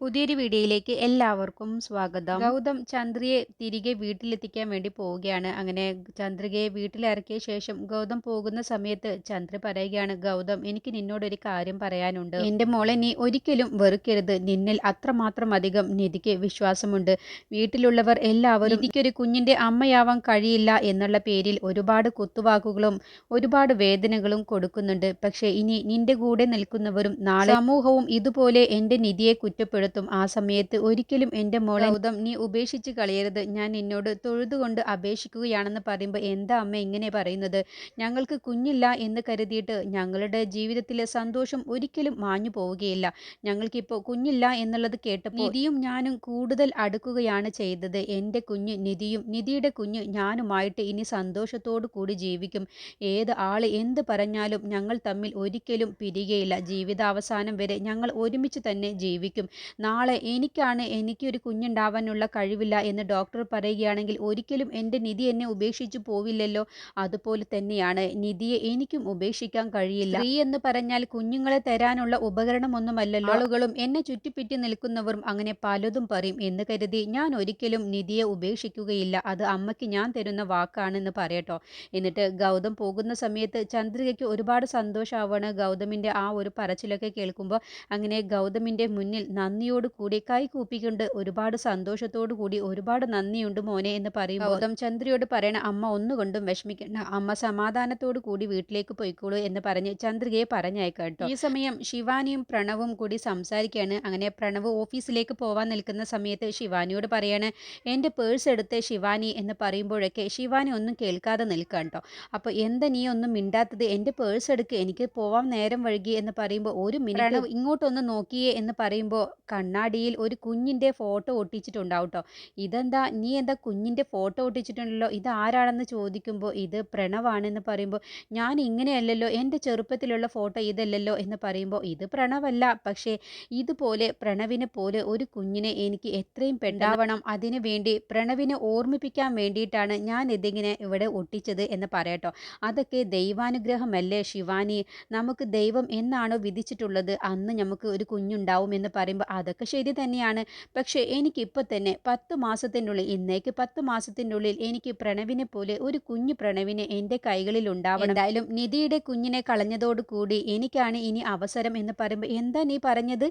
പുതിയൊരു വീഡിയോയിലേക്ക് എല്ലാവർക്കും സ്വാഗതം. ഗൗതം ചന്ദ്രയെ തിരികെ വീട്ടിലെത്തിക്കാൻ വേണ്ടി പോവുകയാണ്. അങ്ങനെ ചന്ദ്രികയെ വീട്ടിലിറക്കിയ ശേഷം ഗൗതം പോകുന്ന സമയത്ത് ചന്ദ്ര പറയുകയാണ് ഗൗതം എനിക്ക് നിന്നോടൊരു കാര്യം പറയാനുണ്ട്. എന്റെ മോളെ നീ ഒരിക്കലും വെറുക്കരുത്. നിന്നിൽ അത്രമാത്രം അധികം നിധിക്ക് വിശ്വാസമുണ്ട്. വീട്ടിലുള്ളവർ എല്ലാവരും എനിക്കൊരു കുഞ്ഞിന്റെ അമ്മയാവാൻ കഴിയില്ല എന്നുള്ള പേരിൽ ഒരുപാട് കുത്തുവാക്കുകളും ഒരുപാട് വേദനകളും കൊടുക്കുന്നുണ്ട്. പക്ഷേ ഇനി നിന്റെ കൂടെ നിൽക്കുന്നവരും നാളെ സമൂഹവും ഇതുപോലെ എന്റെ നിധിയെ കുറ്റപ്പെടും കുറ്റപ്പെടുത്തും ആ സമയത്ത് ഒരിക്കലും എന്റെ മോളെ ഗൗതം നീ ഉപേക്ഷിച്ച് കളയരുത്. ഞാൻ നിന്നോട് തൊഴുതുകൊണ്ട് അപേക്ഷിക്കുകയാണെന്ന് പറയുമ്പോൾ എന്താ അമ്മ ഇങ്ങനെ പറയുന്നത്? ഞങ്ങൾക്ക് കുഞ്ഞില്ല എന്ന് കരുതിയിട്ട് ഞങ്ങളുടെ ജീവിതത്തിലെ സന്തോഷം ഒരിക്കലും മാഞ്ഞു പോവുകയില്ല. ഞങ്ങൾക്കിപ്പോൾ കുഞ്ഞില്ല എന്നുള്ളത് കേട്ടപ്പോൾ നിധിയും ഞാനും കൂടുതൽ അടുക്കുകയാണ് ചെയ്തത്. എന്റെ കുഞ്ഞ് നിധിയും നിധിയുടെ കുഞ്ഞ് ഞാനുമായിട്ട് ഇനി സന്തോഷത്തോടു കൂടി ജീവിക്കും. ഏത് ആൾ എന്ത് പറഞ്ഞാലും ഞങ്ങൾ തമ്മിൽ ഒരിക്കലും പിരികയില്ല. ജീവിതാവസാനം വരെ ഞങ്ങൾ ഒരുമിച്ച് തന്നെ ജീവിക്കും. നാളെ എനിക്കാണ് എനിക്കൊരു കുഞ്ഞുണ്ടാവാനുള്ള കഴിവില്ല എന്ന് ഡോക്ടർ പറയുകയാണെങ്കിൽ ഒരിക്കലും എന്റെ നിധി എന്നെ ഉപേക്ഷിച്ചു പോവില്ലല്ലോ. അതുപോലെ തന്നെയാണ് നിധിയെ എനിക്കും ഉപേക്ഷിക്കാൻ കഴിയില്ല. സ്ത്രീ എന്ന് പറഞ്ഞാൽ കുഞ്ഞുങ്ങളെ തരാനുള്ള ഉപകരണമൊന്നുമല്ലല്ലോ. ആളുകളും എന്നെ ചുറ്റിപ്പറ്റി നിൽക്കുന്നവരും അങ്ങനെ പലതും പറയും എന്ന് കരുതി ഞാൻ ഒരിക്കലും നിധിയെ ഉപേക്ഷിക്കുകയില്ല. അത് അമ്മയ്ക്ക് ഞാൻ തരുന്ന വാക്കാണെന്ന് പറയട്ടോ. എന്നിട്ട് ഗൗതം പോകുന്ന സമയത്ത് ചന്ദ്രികയ്ക്ക് ഒരുപാട് സന്തോഷമാവാണ് ഗൗതമിന്റെ ആ ഒരു പറച്ചിലൊക്കെ കേൾക്കുമ്പോൾ. അങ്ങനെ ഗൗതമിന്റെ മുന്നിൽ നന്ദി നന്ദിയോട് കൂടി കൈ കൂപ്പിക്കൊണ്ട് ഒരുപാട് സന്തോഷത്തോടു കൂടി ഒരുപാട് നന്ദിയുണ്ട് മോനെ എന്ന് പറയുമ്പോൾ ഗൗതം ചന്ദ്രയോട് പറയണ അമ്മ ഒന്നുകൊണ്ടും വിഷമിക്കേണ്ട. അമ്മ സമാധാനത്തോടു കൂടി വീട്ടിലേക്ക് പോയിക്കോളൂ എന്ന് പറഞ്ഞ് ചന്ദ്രികയെ പറഞ്ഞയക്കട്ടോ. ഈ സമയം ശിവാനിയും പ്രണവും കൂടി സംസാരിക്കുകയാണ്. അങ്ങനെ പ്രണവ് ഓഫീസിലേക്ക് പോവാൻ നിൽക്കുന്ന സമയത്ത് ശിവാനിയോട് പറയാണ് എന്റെ പേഴ്സ് എടുത്ത് ശിവാനി എന്ന് പറയുമ്പോഴൊക്കെ ശിവാനി ഒന്നും കേൾക്കാതെ നിൽക്കുക കേട്ടോ അപ്പോൾ എന്താ നീ ഒന്നും മിണ്ടാത്തത്? എന്റെ പേഴ്സ് എടുക്ക് എനിക്ക് പോവാൻ നേരം വഴുകി എന്ന് പറയുമ്പോൾ ഒരു മിനിറ്റ് ഇങ്ങോട്ടൊന്ന് നോക്കിയേ എന്ന് പറയുമ്പോൾ കണ്ണാടിയിൽ ഒരു കുഞ്ഞിന്റെ ഫോട്ടോ ഒട്ടിച്ചിട്ടുണ്ടാവും കേട്ടോ ഇതെന്താ? നീ എന്താ കുഞ്ഞിന്റെ ഫോട്ടോ ഒട്ടിച്ചിട്ടുണ്ടല്ലോ? ഇത് ആരാണെന്ന് ചോദിക്കുമ്പോൾ ഇത് പ്രണവാണെന്ന് പറയുമ്പോൾ ഞാൻ ഇങ്ങനെയല്ലല്ലോ. എന്റെ ചെറുപ്പത്തിലുള്ള ഫോട്ടോ ഇതല്ലല്ലോ എന്ന് പറയുമ്പോൾ ഇത് പ്രണവല്ല. പക്ഷേ ഇതുപോലെ പ്രണവിനെ പോലെ ഒരു കുഞ്ഞിനെ എനിക്ക് എത്രയും പെണ്ടാവണം അതിനു വേണ്ടി പ്രണവിനെ ഓർമ്മിപ്പിക്കാൻ വേണ്ടിയിട്ടാണ് ഞാൻ ഇതിങ്ങനെ ഇവിടെ ഒട്ടിച്ചത് എന്ന് പറയട്ടോ അതൊക്കെ ദൈവാനുഗ്രഹമല്ലേ ശിവാനി? നമുക്ക് ദൈവം എന്നാണോ വിധിച്ചിട്ടുള്ളത്? അന്ന് നമുക്ക് ഒരു കുഞ്ഞുണ്ടാവും എന്ന് പറയുമ്പോൾ അതൊക്കെ ശരി തന്നെയാണ്. പക്ഷേ എനിക്കിപ്പോൾ തന്നെ പത്ത് മാസത്തിനുള്ളിൽ ഇന്നേക്ക് പത്ത് മാസത്തിനുള്ളിൽ എനിക്ക് പ്രണവിനെ പോലെ ഒരു കുഞ്ഞു പ്രണവിനെ എന്റെ കൈകളിൽ ഉണ്ടാവണം. എന്തായാലും നിധിയുടെ കുഞ്ഞിനെ കളഞ്ഞതോടുകൂടി എനിക്കാണ് ഇനി അവസരം എന്ന് പറയുമ്പോൾ എന്താ നീ പറഞ്ഞത്?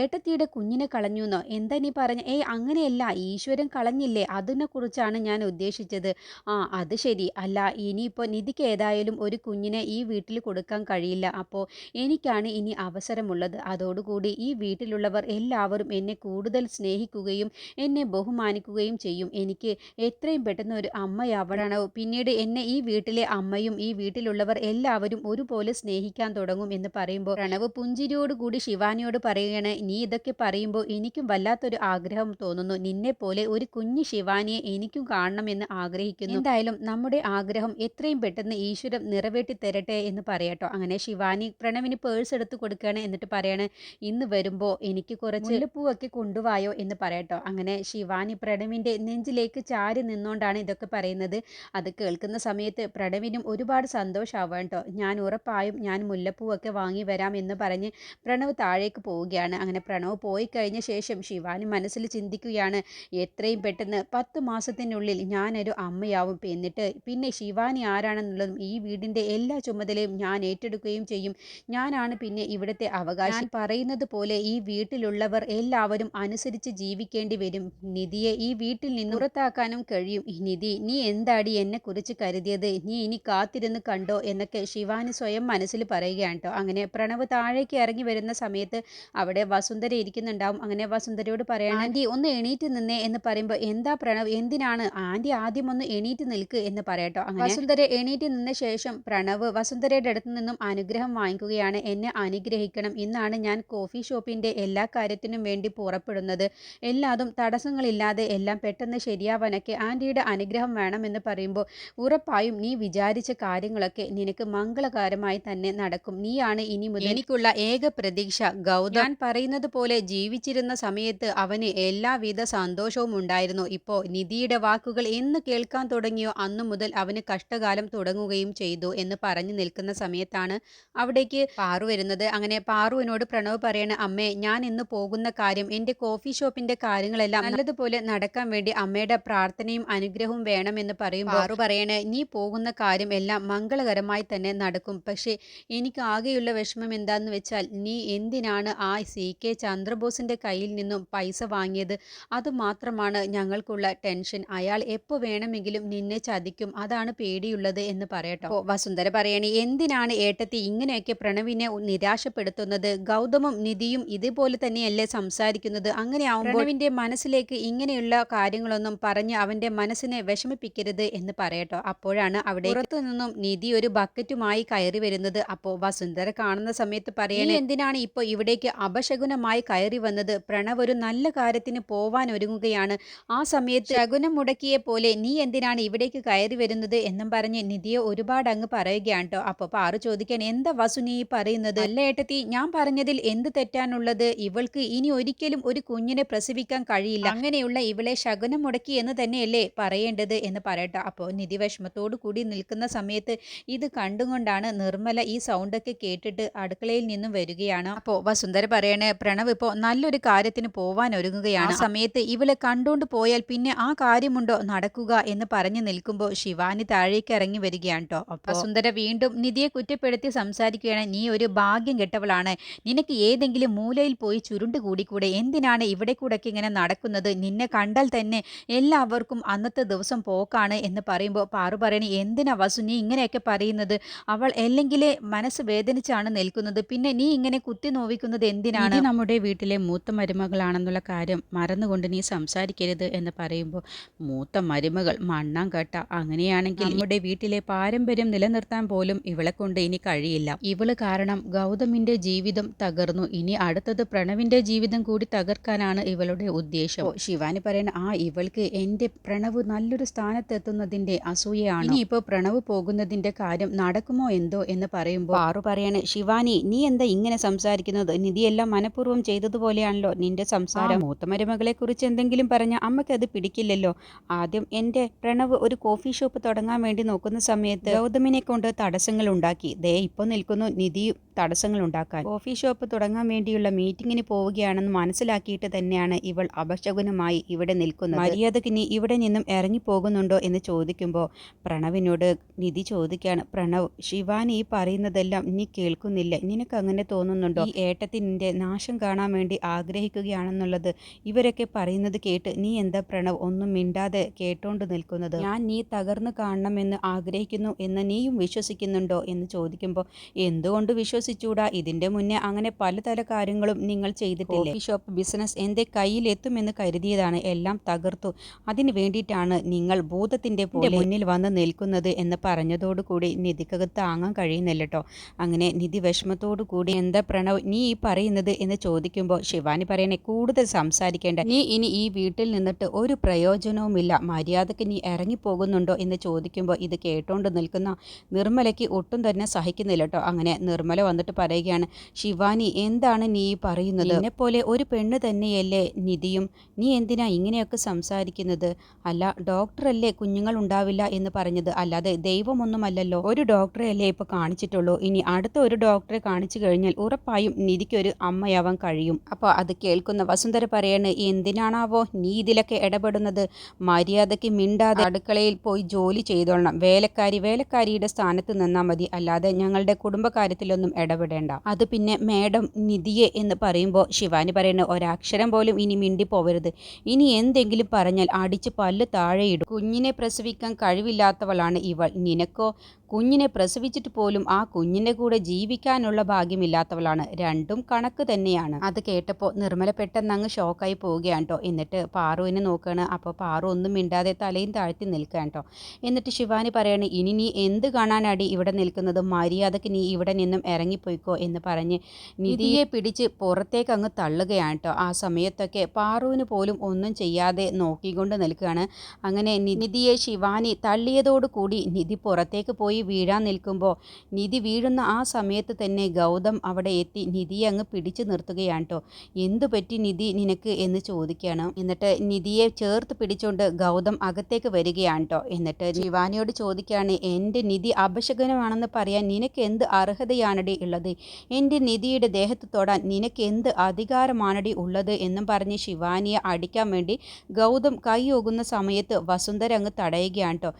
ഏട്ടത്തിയുടെ കുഞ്ഞിനെ കളഞ്ഞു എന്നോ എന്താ നീ പറഞ്ഞ? ഏയ് അങ്ങനെയല്ല. ഈശ്വരൻ കളഞ്ഞില്ലേ? അതിനെക്കുറിച്ചാണ് ഞാൻ ഉദ്ദേശിച്ചത്. ആ അത് ശരി. അല്ല ഇനിയിപ്പോൾ നിധിക്ക് ഏതായാലും ഒരു കുഞ്ഞിനെ ഈ വീട്ടിൽ കൊടുക്കാൻ കഴിയില്ല. അപ്പോൾ എനിക്കാണ് ഇനി അവസരമുള്ളത്. അതോടുകൂടി ഈ വീട്ടിലുള്ളവർ എല്ലാവരും എന്നെ കൂടുതൽ സ്നേഹിക്കുകയും എന്നെ ബഹുമാനിക്കുകയും ചെയ്യും. എനിക്ക് എത്രയും പെട്ടെന്ന് ഒരു അമ്മയാവണോ. പിന്നീട് എന്നെ ഈ വീട്ടിലെ അമ്മയും ഈ വീട്ടിലുള്ളവർ എല്ലാവരും ഒരുപോലെ സ്നേഹിക്കാൻ തുടങ്ങും എന്ന് പറയുമ്പോൾ പ്രണവ് പുഞ്ചിരിയോടുകൂടി ശിവാനിയോട് പറയുകയാണ് നീ ഇതൊക്കെ പറയുമ്പോൾ എനിക്കും വല്ലാത്തൊരു ആഗ്രഹം തോന്നുന്നു. നിന്നെ പോലെ ഒരു കുഞ്ഞു ശിവാനിയെ എനിക്കും കാണണമെന്ന് ആഗ്രഹിക്കുന്നു. എന്തായാലും നമ്മുടെ ആഗ്രഹം എത്രയും പെട്ടെന്ന് ഈശ്വരം നിറവേറ്റി തരട്ടെ എന്ന് പറയട്ടോ. അങ്ങനെ ശിവാനി പ്രണവിന് പേഴ്സ് എടുത്ത് കൊടുക്കുകയാണ് എന്നിട്ട് പറയാണ് ഇന്ന് വരുമ്പോൾ എനിക്ക് കുറച്ച് മുല്ലപ്പൂവൊക്കെ കൊണ്ടുവായോ എന്ന് പറയട്ടോ. അങ്ങനെ ശിവാനി പ്രണവിന്റെ നെഞ്ചിലേക്ക് ചാരി നിന്നുകൊണ്ടാണ് ഇതൊക്കെ പറയുന്നത്. അത് കേൾക്കുന്ന സമയത്ത് പ്രണവിനും ഒരുപാട് സന്തോഷമാവാം കേട്ടോ ഞാൻ ഉറപ്പായും ഞാൻ മുല്ലപ്പൂവൊക്കെ വാങ്ങി വരാം എന്ന് പറഞ്ഞ് പ്രണവ് താഴേക്ക് പോവുകയാണ്. അങ്ങനെ പ്രണവ് പോയി കഴിഞ്ഞ ശേഷം ശിവാനി മനസ്സിൽ ചിന്തിക്കുകയാണ് എത്രയും പെട്ടെന്ന് പത്ത് മാസത്തിനുള്ളിൽ ഞാനൊരു അമ്മയാവും. എന്നിട്ട് പിന്നെ ശിവാനി ആരാണെന്നുള്ളതും ഈ വീടിന്റെ എല്ലാ ചുമതലയും ഞാൻ ഏറ്റെടുക്കുകയും ചെയ്യും. ഞാനാണ് പിന്നെ ഇവിടുത്തെ അവകാശം. പറയുന്നത് പോലെ ഈ വീട്ടിലുള്ള ഉള്ളവർ എല്ലാവരും അനുസരിച്ച് ജീവിക്കേണ്ടി വരും. നിധിയെ ഈ വീട്ടിൽ നിന്ന് പുറത്താക്കാനും കഴിയും. നിധി നീ എന്താടി എന്നെ കുറിച്ച് കരുതിയത്? നീ ഇനി കാത്തിരുന്ന് കണ്ടോ? എന്നൊക്കെ ശിവാനി സ്വയം മനസ്സിൽ പറയുകയാണ് കേട്ടോ. അങ്ങനെ പ്രണവ് താഴേക്ക് ഇറങ്ങി വരുന്ന സമയത്ത് അവിടെ വസുന്ധര ഇരിക്കുന്നുണ്ടാവും. അങ്ങനെ വസുന്ധരയോട് പറയാൻ ആന്റി ഒന്ന് എണീറ്റ് നിന്നേ എന്ന് പറയുമ്പോൾ എന്താ പ്രണവ്? എന്തിനാണ്? ആന്റി ആദ്യം ഒന്ന് എണീറ്റ് നിൽക്ക് എന്ന് പറയട്ടോ അങ്ങനെ വസുന്ധര എണീറ്റ് നിന്ന ശേഷം പ്രണവ് വസുന്ധരയുടെ അടുത്ത് നിന്നും അനുഗ്രഹം വാങ്ങിക്കുകയാണ്. എന്നെ അനുഗ്രഹിക്കണം. ഇന്നാണ് ഞാൻ കോഫി ഷോപ്പിന്റെ എല്ലാ കാര്യത്തിനും വേണ്ടി പുറപ്പെടുന്നത്. എല്ലാതും തടസ്സങ്ങളില്ലാതെ എല്ലാം പെട്ടെന്ന് ശരിയാവാനൊക്കെ ആന്റിയുടെ അനുഗ്രഹം വേണമെന്ന് പറയുമ്പോൾ ഉറപ്പായും നീ വിചാരിച്ച കാര്യങ്ങളൊക്കെ നിനക്ക് മംഗളകരമായി തന്നെ നടക്കും. നീയാണ് ഇനി മുതൽ എനിക്കുള്ള ഏക പ്രതീക്ഷ ഗൗതം. പറയുന്നത് പോലെ ജീവിച്ചിരുന്ന സമയത്ത് അവന് എല്ലാവിധ സന്തോഷവും ഉണ്ടായിരുന്നു. ഇപ്പോൾ നിധിയുടെ വാക്കുകൾ എന്ന് കേൾക്കാൻ തുടങ്ങിയോ അന്നു മുതൽ അവന് കഷ്ടകാലം തുടങ്ങുകയും ചെയ്തു എന്ന് പറഞ്ഞു നിൽക്കുന്ന സമയത്താണ് അവിടേക്ക് പാറു വരുന്നത്. അങ്ങനെ പാറുവിനോട് പ്രണവ് പറയണ അമ്മേ ഞാൻ ഇന്ന് പോകും. പോകുന്ന കാര്യം എന്റെ കോഫി ഷോപ്പിന്റെ കാര്യങ്ങളെല്ലാം നല്ലതുപോലെ നടക്കാൻ വേണ്ടി അമ്മയുടെ പ്രാർത്ഥനയും അനുഗ്രഹവും വേണമെന്ന് പറയും ആറു പറയണേ നീ പോകുന്ന കാര്യം എല്ലാം മംഗളകരമായി തന്നെ നടക്കും. പക്ഷേ എനിക്ക് ആകെയുള്ള വിഷമം എന്താന്ന് വെച്ചാൽ നീ എന്തിനാണ് ആ സി കെ ചന്ദ്രബോസിന്റെ കയ്യിൽ നിന്നും പൈസ വാങ്ങിയത്? അതുമാത്രമാണ് ഞങ്ങൾക്കുള്ള ടെൻഷൻ. അയാൾ എപ്പോൾ വേണമെങ്കിലും നിന്നെ ചതിക്കും. അതാണ് പേടിയുള്ളത് എന്ന് പറയട്ടോ. വസുന്ധര പറയണേ എന്തിനാണ് ഏട്ടത്തി ഇങ്ങനെയൊക്കെ പ്രണവിനെ നിരാശപ്പെടുത്തുന്നത്? ഗൗതമും നിധിയും ഇതുപോലെ തന്നെയല്ലേ സംസാരിക്കുന്നത്? അങ്ങനെ ആവുമ്പോൾ പ്രണവിന്റെ മനസ്സിലേക്ക് ഇങ്ങനെയുള്ള കാര്യങ്ങളൊന്നും പറഞ്ഞ് അവന്റെ മനസ്സിനെ വിഷമിപ്പിക്കരുത് എന്ന് പറയട്ടോ. അപ്പോഴാണ് അവിടെ പുറത്തു നിന്നും നിധി ഒരു ബക്കറ്റുമായി കയറി വരുന്നത്. അപ്പോൾ വസുന്ധര കാണുന്ന സമയത്ത് പറയണേ എന്തിനാണ് ഇപ്പോൾ ഇവിടേക്ക് അപശകുനമായി കയറി വന്നത്? പ്രണവ് ഒരു നല്ല കാര്യത്തിന് പോവാൻ ഒരുങ്ങുകയാണ്. ആ സമയത്ത് ശകുനം മുടക്കിയെ പോലെ നീ എന്തിനാണ് ഇവിടേക്ക് കയറി വരുന്നത്? എന്നും പറഞ്ഞ് നിധിയെ ഒരുപാട് അങ്ങ് പറയുകയാണ് കേട്ടോ. അപ്പോൾ പാറു ചോദിക്കാൻ എന്താ വസു നീ പറയുന്നത്? അല്ല ഏട്ടത്തി ഞാൻ പറഞ്ഞതിൽ എന്ത് തെറ്റാനുള്ളത് ഇവൾക്ക് ഇനി ഒരിക്കലും ഒരു കുഞ്ഞിനെ പ്രസവിക്കാൻ കഴിയില്ല. അങ്ങനെയുള്ള ഇവളെ ശകുനം മുടക്കി എന്ന് തന്നെയല്ലേ പറയേണ്ടത് എന്ന് പറയട്ടെ. അപ്പോൾ നിധി വിഷമത്തോടു കൂടി നിൽക്കുന്ന സമയത്ത് ഇത് കണ്ടുകൊണ്ടാണ് നിർമ്മല ഈ സൗണ്ടൊക്കെ കേട്ടിട്ട് അടുക്കളയിൽ നിന്നും വരികയാണ്. അപ്പോൾ വസുന്ധര പറയണേ പ്രണവ് ഇപ്പോൾ നല്ലൊരു കാര്യത്തിന് പോവാൻ ഒരുങ്ങുകയാണ്. സമയത്ത് ഇവളെ കണ്ടുകൊണ്ട് പോയാൽ പിന്നെ ആ കാര്യമുണ്ടോ നടക്കുക എന്ന് പറഞ്ഞു നിൽക്കുമ്പോൾ ശിവാനി താഴേക്ക് ഇറങ്ങി വരികയാണ് കേട്ടോ. അപ്പോൾ വസുന്ധര വീണ്ടും നിധിയെ കുറ്റപ്പെടുത്തി സംസാരിക്കുകയാണ്. നീ ഒരു ഭാഗ്യം കെട്ടവളാണ്. നിനക്ക് ഏതെങ്കിലും മൂലയിൽ പോയി ചുരുണ്ട് കൂടിക്കൂടെ എന്തിനാണ് ഇവിടെ കൂടെയൊക്കെ ഇങ്ങനെ നടക്കുന്നത്? നിന്നെ കണ്ടാൽ തന്നെ എല്ലാവർക്കും അന്നത്തെ ദിവസം പോക്കാണ് എന്ന് പറയുമ്പോൾ പാറു പറയണേ എന്തിനാ വസു നീ ഇങ്ങനെയൊക്കെ പറയുന്നത്? അവൾ അല്ലെങ്കിലേ മനസ്സ് വേദനിച്ചാണ് നിൽക്കുന്നത്. പിന്നെ നീ ഇങ്ങനെ കുത്തി നോവിക്കുന്നത് എന്തിനാണ്? നമ്മുടെ വീട്ടിലെ മൂത്ത മരുമകളാണെന്നുള്ള കാര്യം മറന്നുകൊണ്ട് നീ സംസാരിക്കരുത് എന്ന് പറയുമ്പോൾ മൂത്ത മരുമകൾ മണ്ണാൻ കേട്ട. അങ്ങനെയാണെങ്കിൽ നമ്മുടെ വീട്ടിലെ പാരമ്പര്യം നിലനിർത്താൻ പോലും ഇവളെ കൊണ്ട് ഇനി കഴിയില്ല. ഇവൾ കാരണം ഗൗതമിന്റെ ജീവിതം തകർന്നു. ഇനി അടുത്തത് പ്രണവിന്റെ ജീവിതം കൂടി തകർക്കാനാണ് ഇവളുടെ ഉദ്ദേശം. ശിവാനി പറയുന്ന ആ ഇവൾക്ക് എന്റെ പ്രണവ് നല്ലൊരു സ്ഥാനത്തെത്തുന്നതിന്റെ അസൂയയാണ്? ഇനി ഇപ്പോൾ പ്രണവ് പോകുന്നതിന്റെ കാര്യം നടക്കുമോ എന്തോ എന്ന് പറയുമ്പോൾ ആറു പറയാണ് ശിവാനി നീ എന്താ ഇങ്ങനെ സംസാരിക്കുന്നത്? നിധിയെല്ലാം മനഃപൂർവം ചെയ്തതുപോലെയാണല്ലോ നിന്റെ സംസാരം. മൂത്ത മരുമകളെ കുറിച്ച് എന്തെങ്കിലും പറഞ്ഞ അമ്മയ്ക്ക് അത് പിടിക്കില്ലല്ലോ. ആദ്യം എന്റെ പ്രണവ് ഒരു കോഫി ഷോപ്പ് തുടങ്ങാൻ വേണ്ടി നോക്കുന്ന സമയത്ത് ഗൗതമിനെ കൊണ്ട് തടസ്സങ്ങൾ ഉണ്ടാക്കി. ദേ ഇപ്പൊ നിൽക്കുന്നു നിധി തടസ്സങ്ങൾ ഉണ്ടാക്കാൻ. കോഫി ഷോപ്പ് തുടങ്ങാൻ വേണ്ടിയുള്ള മീറ്റിംഗിന് മീറ്റിങ്ങിന് പോവുകയാണെന്ന് മനസ്സിലാക്കിയിട്ട് തന്നെയാണ് ഇവൾ അപശകുനമായി ഇവിടെ നിൽക്കുന്നത്. മര്യാദയ്ക്ക് നീ ഇവിടെ നിന്നും ഇറങ്ങി പോകുന്നുണ്ടോ എന്ന് ചോദിക്കുമ്പോൾ പ്രണവിനോട് നിധി ചോദിക്കുകയാണ്. പ്രണവ് ശിവാനി ഈ പറയുന്നതെല്ലാം നീ കേൾക്കുന്നില്ല. നിനക്ക് അങ്ങനെ തോന്നുന്നുണ്ടോ? ഈ ഏട്ടത്തിന്റെ നാശം കാണാൻ വേണ്ടി ആഗ്രഹിക്കുകയാണെന്നുള്ളത് ഇവരൊക്കെ പറയുന്നത് കേട്ട് നീ എന്താ പ്രണവ് ഒന്നും മിണ്ടാതെ കേട്ടോണ്ട് നിൽക്കുന്നത്? ഞാൻ നീ തകർന്നു കാണണമെന്ന് ആഗ്രഹിക്കുന്നു എന്ന് നീയും വിശ്വസിക്കുന്നുണ്ടോ എന്ന് ചോദിക്കുമ്പോൾ എന്തുകൊണ്ട് വിശ്വസിച്ചൂടാ? ഇതിന്റെ മുന്നേ അങ്ങനെ പലതര കാര്യങ്ങളും നിങ്ങൾ ചെയ്തിട്ടില്ലേ? കോഫി ഷോപ്പ് ബിസിനസ് എന്റെ കയ്യിലെത്തുമെന്ന് കരുതിയതാണ്. എല്ലാം തകർത്തു. അതിനു വേണ്ടിയിട്ടാണ് നിങ്ങൾ ഭൂതത്തിന്റെ പോലെ മുന്നിൽ വന്ന് നിൽക്കുന്നത് എന്ന് പറഞ്ഞതോടുകൂടി നിധിക്കകത്ത് താങ്ങാൻ കഴിയുന്നില്ല കേട്ടോ അങ്ങനെ നിധി വിഷമത്തോടു കൂടി എന്താ പ്രണവ് നീ ഈ പറയുന്നത് എന്ന് ചോദിക്കുമ്പോൾ ശിവാനി പറയണേ കൂടുതൽ സംസാരിക്കേണ്ട. നീ ഇനി ഈ വീട്ടിൽ നിന്നിട്ട് ഒരു പ്രയോജനവുമില്ല. മര്യാദയ്ക്ക് നീ ഇറങ്ങിപ്പോകുന്നുണ്ടോ എന്ന് ചോദിക്കുമ്പോൾ ഇത് കേട്ടോണ്ട് നിൽക്കുന്ന നിർമ്മലയ്ക്ക് ഒട്ടും തന്നെ സഹിക്കുന്നില്ല കേട്ടോ അങ്ങനെ നിർമ്മല വന്നിട്ട് പറയുകയാണ് ശിവാനി എന്താണ് നീ പറയുന്നത്? പോലെ ഒരു പെണ്ണ് തന്നെയല്ലേ നിധിയും? നീ എന്തിനാ ഇങ്ങനെയൊക്കെ സംസാരിക്കുന്നത്? അല്ല ഡോക്ടറല്ലേ കുഞ്ഞുങ്ങൾ ഉണ്ടാവില്ല എന്ന് പറഞ്ഞത്. അല്ലാതെ ദൈവമൊന്നുമല്ലല്ലോ. ഒരു ഡോക്ടറെ അല്ലേ ഇപ്പോൾ കാണിച്ചിട്ടുള്ളൂ. ഇനി അടുത്ത ഒരു ഡോക്ടറെ കാണിച്ചു കഴിഞ്ഞാൽ ഉറപ്പായും നിധിക്കൊരു അമ്മയാവാൻ കഴിയും. അപ്പോൾ അത് കേൾക്കുന്ന വസുന്ധര പറയാണ് എന്തിനാണാവോ നീ ഇതിലൊക്കെ ഇടപെടുന്നത്? മര്യാദയ്ക്ക് മിണ്ടാതെ അടുക്കളയിൽ പോയി ജോലി ചെയ്തോളണം. വേലക്കാരി വേലക്കാരിയുടെ സ്ഥാനത്ത് നിന്നാൽ മതി. അല്ലാതെ ഞങ്ങളുടെ കുടുംബകാര്യത്തിലൊന്നും ഇടപെടേണ്ട. അത് പിന്നെ മേഡം നിധിയെ എന്ന് പറയുമ്പോൾ ശിവാനി പറയുന്ന ഒരക്ഷരം പോലും ഇനി മിണ്ടി പോവരുത് ഇനി എന്തെങ്കിലും പറഞ്ഞാൽ അടിച്ച് പല്ല് താഴെയിടും കുഞ്ഞിനെ പ്രസവിക്കാൻ കഴിവില്ലാത്തവളാണ് ഇവൾ. നിനക്കോ കുഞ്ഞിനെ പ്രസവിച്ചിട്ട് പോലും ആ കുഞ്ഞിന്റെ കൂടെ ജീവിക്കാനുള്ള ഭാഗ്യമില്ലാത്തവളാണ്. രണ്ടും കണക്ക് തന്നെയാണ്. അത് കേട്ടപ്പോൾ നിർമ്മല പെട്ടെന്ന് അങ്ങ് ഷോക്കായി പോവുകയാണ് കേട്ടോ എന്നിട്ട് പാറുവിനെ നോക്കുകയാണ് അപ്പോൾ പാറു ഒന്നും മിണ്ടാതെ തലയും താഴ്ത്തി നിൽക്കുകയാണ് കേട്ടോ എന്നിട്ട് ശിവാനി പറയാണ് ഇനി നീ എന്ത് കാണാനാടി ഇവിടെ നിൽക്കുന്നത്? മര്യാദയ്ക്ക് നീ ഇവിടെ നിന്നും ഇറങ്ങിപ്പോയിക്കോ എന്ന് പറഞ്ഞ് നിധിയെ പിടിച്ച് പുറത്തേക്ക് അങ്ങ് തള്ളുകയാണ് കേട്ടോ ആ സമയത്തൊക്കെ പാറുവിന് പോലും ഒന്നും ചെയ്യാതെ നോക്കിക്കൊണ്ട് നിൽക്കുകയാണ്. അങ്ങനെ നിധിയെ ശിവാനി തള്ളിയതോടുകൂടി നിധി പുറത്തേക്ക് പോയി. പോയി വീഴാൻ നിൽക്കുമ്പോൾ നിധി വീഴുന്ന ആ സമയത്ത് തന്നെ ഗൗതം അവിടെ എത്തി നിധിയെ അങ്ങ് പിടിച്ചു നിർത്തുകയാണ് കേട്ടോ. എന്തു പറ്റി നിധി നിനക്ക് എന്ന് ചോദിക്കുകയാണ്. എന്നിട്ട് നിധിയെ ചേർത്ത് പിടിച്ചുകൊണ്ട് ഗൗതം അകത്തേക്ക് വരികയാണ് കേട്ടോ. എന്നിട്ട് ശിവാനിയോട് ചോദിക്കുകയാണ് എന്റെ നിധി അപശകനമാണെന്ന് പറയാൻ നിനക്ക് എന്ത് അർഹതയാണടി ഉള്ളത്? എന്റെ നിധിയുടെ ദേഹത്ത് തൊടാൻ നിനക്ക് എന്ത് അധികാരമാണടി ഉള്ളത്? എന്നും പറഞ്ഞ് ശിവാനിയെ അടിക്കാൻ വേണ്ടി ഗൗതം കൈയൊകുന്ന സമയത്ത് വസുന്ധര അങ്ങ് തടയുകയാണ് കേട്ടോ.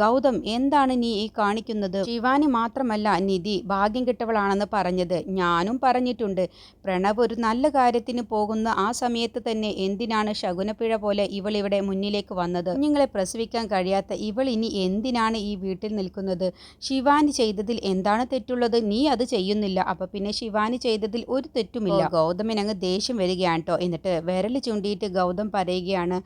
ഗൗതം എന്താണ് നീ ഈ കാണിക്കുന്നത് ശിവാനി മാത്രമല്ല നിധി ഭാഗ്യം കിട്ടവളാണെന്ന് പറഞ്ഞത് ഞാനും പറഞ്ഞിട്ടുണ്ട്. പ്രണവ് ഒരു നല്ല കാര്യത്തിന് പോകുന്ന ആ സമയത്ത് തന്നെ എന്തിനാണ് ശകുനപ്പിഴ പോലെ ഇവൾ ഇവിടെ മുന്നിലേക്ക് വന്നത്? കുഞ്ഞുങ്ങളെ പ്രസവിക്കാൻ കഴിയാത്ത ഇവൾ ഇനി എന്തിനാണ് ഈ വീട്ടിൽ നിൽക്കുന്നത്? ശിവാനി ചെയ്തതിൽ എന്താണ് തെറ്റുള്ളത്? നീ അത് ചെയ്യുന്നില്ല. അപ്പൊ പിന്നെ ശിവാനി ചെയ്തതിൽ ഒരു തെറ്റുമില്ല. ഗൗതമിന് അങ്ങ് ദേഷ്യം വരികയാണ് കേട്ടോ എന്നിട്ട് വിരൽ ചൂണ്ടിയിട്ട് ഗൗതം പറയുകയാണ്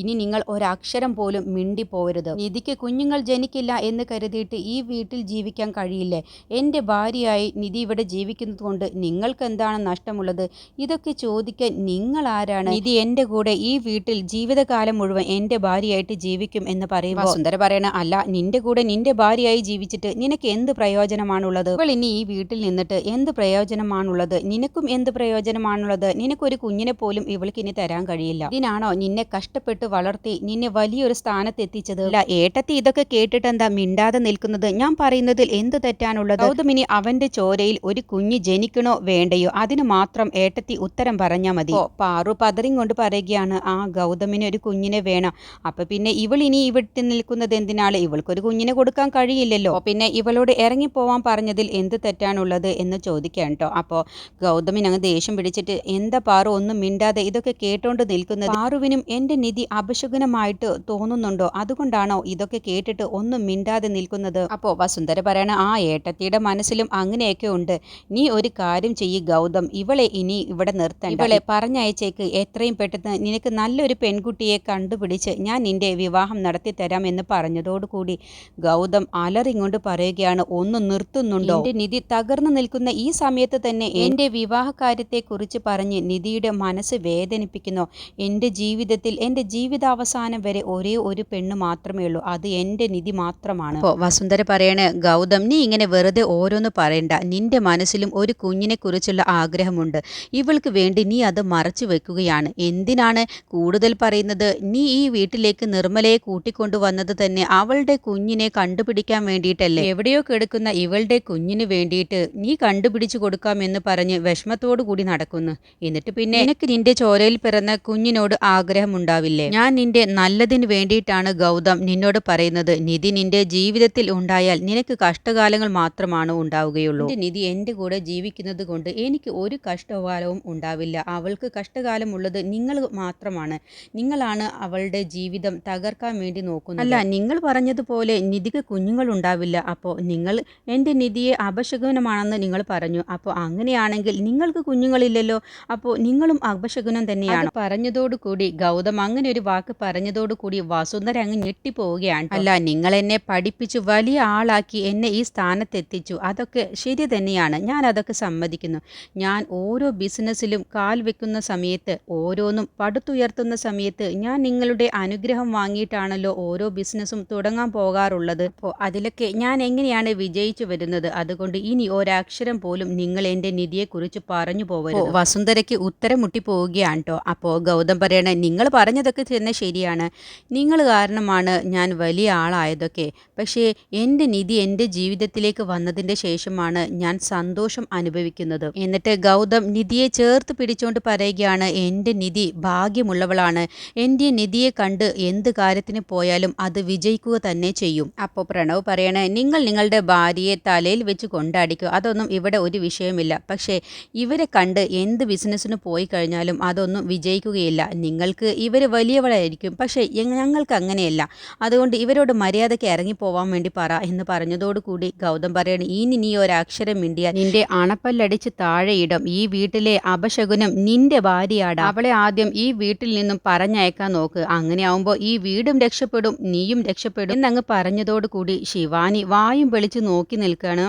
ഇനി നിങ്ങൾ ഒരക്ഷരം പോലും മിണ്ടി പോരുത് നിധിക്ക് കുഞ്ഞുങ്ങൾ ജനിക്കില്ല എന്ന് കരുതിയിട്ട് ഈ വീട്ടിൽ ജീവിക്കാൻ കഴിയില്ലേ? എന്റെ ഭാര്യയായി നിധി ഇവിടെ ജീവിക്കുന്നത് കൊണ്ട് നിങ്ങൾക്ക് എന്താണ് നഷ്ടമുള്ളത്? ഇതൊക്കെ ചോദിക്കാൻ നിങ്ങൾ ആരാണ് നിധി എന്റെ കൂടെ ഈ വീട്ടിൽ ജീവിതകാലം മുഴുവൻ എന്റെ ഭാര്യയായിട്ട് ജീവിക്കും എന്ന് പറയുമ്പോൾ സുന്ദര പറയണ അല്ല നിന്റെ കൂടെ നിന്റെ ഭാര്യയായി ജീവിച്ചിട്ട് നിനക്ക് എന്ത് പ്രയോജനമാണുള്ളത്? അവൾ ഇനി ഈ വീട്ടിൽ നിന്നിട്ട് എന്ത് പ്രയോജനമാണുള്ളത്? നിനക്കും എന്ത് പ്രയോജനമാണുള്ളത്? നിനക്കൊരു കുഞ്ഞിനെ പോലും ഇവൾക്ക് ഇനി തരാൻ കഴിയില്ല. ഇതിനാണോ നിന്നെ കഷ്ടപ്പെട്ട് വളർത്തി നിന്നെ വലിയൊരു സ്ഥാനത്ത് എത്തിച്ചത് അല്ല ഏട്ടത്തി ഇതൊക്കെ കേട്ടിട്ട് എന്താ മിണ്ടാതെ നിൽക്കുന്നത്? ഞാൻ പറയുന്നതിൽ എന്ത് തെറ്റാനുള്ളത് ഗൗതമിനി അവന്റെ ചോരയിൽ ഒരു കുഞ്ഞ് ജനിക്കണോ വേണ്ടയോ? അതിന് മാത്രം ഏട്ടത്തി ഉത്തരം പറഞ്ഞാൽ മതി. പാറു പതറിയും കൊണ്ട് പറയുകയാണ് ആ ഗൗതമിന് ഒരു കുഞ്ഞിനെ വേണം. അപ്പൊ പിന്നെ ഇവൾ ഇനി ഇവിടുത്തെ നിൽക്കുന്നത് എന്തിനാണ്? ഇവൾക്കൊരു കുഞ്ഞിനെ കൊടുക്കാൻ കഴിയില്ലല്ലോ. പിന്നെ ഇവളോട് ഇറങ്ങിപ്പോവാൻ പറഞ്ഞതിൽ എന്ത് തെറ്റാണുള്ളത് എന്ന് ചോദിക്കാൻ കേട്ടോ അപ്പോൾ ഗൗതമിന് അങ്ങ് ദേഷ്യം പിടിച്ചിട്ട് എന്താ പാറു ഒന്നും മിണ്ടാതെ ഇതൊക്കെ കേട്ടോണ്ട് നിൽക്കുന്നത്? പാറുവിനും എന്റെ നിധി അപശകുനമായിട്ട് തോന്നുന്നുണ്ടോ? അതുകൊണ്ടാണോ ഇതൊക്കെ കേട്ടിട്ട് ഒന്നും മിണ്ടാതെ നിൽക്കുന്നത്? അപ്പോൾ വസുന്ധര പറയണ ആ ഏട്ടത്തിയുടെ മനസ്സിലും അങ്ങനെയൊക്കെ ഉണ്ട്. നീ ഒരു കാര്യം ചെയ്യ് ഗൗതം. ഇവളെ ഇനി ഇവിടെ നിർത്തണ്ട. ഇവളെ പറഞ്ഞയച്ചേക്ക്. എത്രയും പെട്ടെന്ന് നിനക്ക് നല്ലൊരു പെൺകുട്ടിയെ കണ്ടുപിടിച്ച് ഞാൻ നിന്റെ വിവാഹം നടത്തി തരാം എന്ന് പറഞ്ഞതോടുകൂടി ഗൗതം അലറിങ്ങോണ്ട് പറയുകയാണ്. ഒന്ന് നിർത്തുന്നുണ്ടോ? എന്റെ നിധി തകർന്നു നിൽക്കുന്ന ഈ സമയത്ത് തന്നെ എന്റെ വിവാഹകാര്യത്തെക്കുറിച്ച് പറഞ്ഞ് നിധിയുടെ മനസ്സ് വേദനിപ്പിക്കുന്നു. എന്റെ ജീവിതത്തിൽ എന്റെ ജീവിതാവസാനം വരെ ഒരേ ഒരു പെണ്ണ് മാത്രമേ ഉള്ളൂ. അത് എന്റെ നിധി മാത്രമാണ്. അപ്പോൾ വസുന്ധര പറയണ ഗൗതം നീ ഇങ്ങനെ വെറുതെ ഓരോന്ന് പറയണ്ട. നിന്റെ മനസ്സിലും ഒരു കുഞ്ഞിനെ കുറിച്ചുള്ള ആഗ്രഹമുണ്ട്. ഇവൾക്ക് വേണ്ടി നീ അത് മറച്ചു വെക്കുകയാണ്. എന്തിനാണ് കൂടുതൽ പറയുന്നത്? നീ ഈ വീട്ടിലേക്ക് നിർമ്മലയെ കൂട്ടിക്കൊണ്ടുവന്നത് തന്നെ അവളുടെ കുഞ്ഞിനെ കണ്ടുപിടിക്കാൻ വേണ്ടിയിട്ടല്ലേ? എവിടെയോ കിടക്കുന്ന ഇവളുടെ കുഞ്ഞിന് വേണ്ടിയിട്ട് നീ കണ്ടുപിടിച്ചു കൊടുക്കാമെന്ന് പറഞ്ഞ് വിഷമത്തോടു കൂടി നടക്കുന്നു. എന്നിട്ട് പിന്നെ എനിക്ക് നിന്റെ ചോരയിൽ പിറന്ന കുഞ്ഞിനോട് ആഗ്രഹമുണ്ടാവില്ലേ? ഞാൻ നിന്റെ നല്ലതിന് വേണ്ടിയിട്ടാണ് ഗൗതം നിന്നോട് പറയുന്നത്. നിധി നിന്റെ ജീവിതത്തിൽ ഉണ്ടായാൽ നിനക്ക് കഷ്ടകാലങ്ങൾ മാത്രമാണ് ഉണ്ടാവുകയുള്ളൂ. എന്റെ നിധി എന്റെ കൂടെ ജീവിക്കുന്നത് കൊണ്ട് എനിക്ക് ഒരു കഷ്ടകാലവും ഉണ്ടാവില്ല. അവൾക്ക് കഷ്ടകാലമുള്ളത് നിങ്ങൾ മാത്രമാണ്. നിങ്ങളാണ് അവളുടെ ജീവിതം തകർക്കാൻ വേണ്ടി നോക്കുന്നത്. അല്ല നിങ്ങൾ പറഞ്ഞതുപോലെ നിധിക്ക് കുഞ്ഞുങ്ങൾ ഉണ്ടാവില്ല. അപ്പോൾ നിങ്ങൾ എന്റെ നിധിയെ അപശകുനമാണെന്ന് നിങ്ങൾ പറഞ്ഞു. അപ്പോൾ അങ്ങനെയാണെങ്കിൽ നിങ്ങൾക്ക് കുഞ്ഞുങ്ങളില്ലല്ലോ. അപ്പോൾ നിങ്ങളും അപശകുനം തന്നെയാണ്. പറഞ്ഞതോടുകൂടി ഗൗതം അങ്ങനെ ഒരു വാക്ക് പറഞ്ഞതോടുകൂടി വസുന്ധര അങ്ങ് ഞെട്ടിപ്പോവുകയാണ് അല്ല നിങ്ങൾ എന്നെ പഠിപ്പിച്ച് വലിയ ആളാക്കി എന്നെ ഈ സ്ഥാനത്തെത്തിച്ചു. അതൊക്കെ ശരി തന്നെയാണ്. ഞാൻ അതൊക്കെ സമ്മതിക്കുന്നു. ഞാൻ ഓരോ ബിസിനസ്സിലും കാൽ വെക്കുന്ന സമയത്ത് ഓരോന്നും പടുത്തുയർത്തുന്ന സമയത്ത് ഞാൻ നിങ്ങളുടെ അനുഗ്രഹം വാങ്ങിയിട്ടാണല്ലോ ഓരോ ബിസിനസ്സും തുടങ്ങാൻ പോകാറുള്ളത്. അപ്പോൾ അതിലൊക്കെ ഞാൻ എങ്ങനെയാണ് വിജയിച്ചു വരുന്നത്? അതുകൊണ്ട് ഇനി ഒരക്ഷരം പോലും നിങ്ങൾ എന്റെ നിധിയെക്കുറിച്ച് പറഞ്ഞു പോകരുത് വസുന്ധരയ്ക്ക് ഉത്തരം മുട്ടി പോവുകയാണ് കേട്ടോ അപ്പോൾ ഗൗതം പറയണേ നിങ്ങൾ പറഞ്ഞതൊക്കെ തന്നെ ശരിയാണ്. നിങ്ങൾ കാരണമാണ് ഞാൻ വലിയ ആളായതൊക്കെ. പക്ഷേ എന്റെ നിധി എന്റെ ജീവിതത്തിലേക്ക് വന്നതിന്റെ ശേഷമാണ് ഞാൻ സന്തോഷം അനുഭവിക്കുന്നത്. എന്നിട്ട് ഗൗതം നിധിയെ ചേർത്ത് പിടിച്ചുകൊണ്ട് പറയുകയാണ് എന്റെ നിധി ഭാഗ്യമുള്ളവളാണ്. എന്റെ നിധിയെ കണ്ട് എന്ത് കാര്യത്തിന് പോയാലും അത് വിജയിക്കുക തന്നെ ചെയ്യും. അപ്പോൾ പ്രണവ് പറയണേ നിങ്ങൾ നിങ്ങളുടെ ഭാര്യയെ തലയിൽ വെച്ച് കൊണ്ടാടിക്കുക. അതൊന്നും ഇവിടെ ഒരു വിഷയമില്ല. പക്ഷേ ഇവരെ കണ്ട് എന്ത് ബിസിനസ്സിന് പോയി കഴിഞ്ഞാലും അതൊന്നും വിജയിക്കുകയില്ല. നിങ്ങൾക്ക് ഇവർ വലിയവളായിരിക്കും. പക്ഷേ ഞങ്ങൾക്ക് അങ്ങനെയല്ല. അതുകൊണ്ട് ഇവരോട് മര്യാദയ്ക്ക് ഇറങ്ങിപ്പോവാൻ വേണ്ടി പറ. എന്ന് പറഞ്ഞതോടുകൂടി ഗൗതം പറയണ ഇനി നീ ഒരക്ഷരം മിണ്ടിയ നിന്റെ അണപ്പല്ലടിച്ച് താഴെയിടും ഈ വീട്ടിലെ അപശകുനം നിന്റെ ഭാര്യയാടാ. അവളെ ആദ്യം ഈ വീട്ടിൽ നിന്നും പറഞ്ഞയക്കാൻ നോക്ക്. അങ്ങനെ ആവുമ്പോൾ ഈ വീടും രക്ഷപ്പെടും നീയും രക്ഷപ്പെടും എന്നങ്ങ് പറഞ്ഞതോടുകൂടി ശിവാനി വായും വെളിച്ച് നോക്കി നിൽക്കുകയാണ്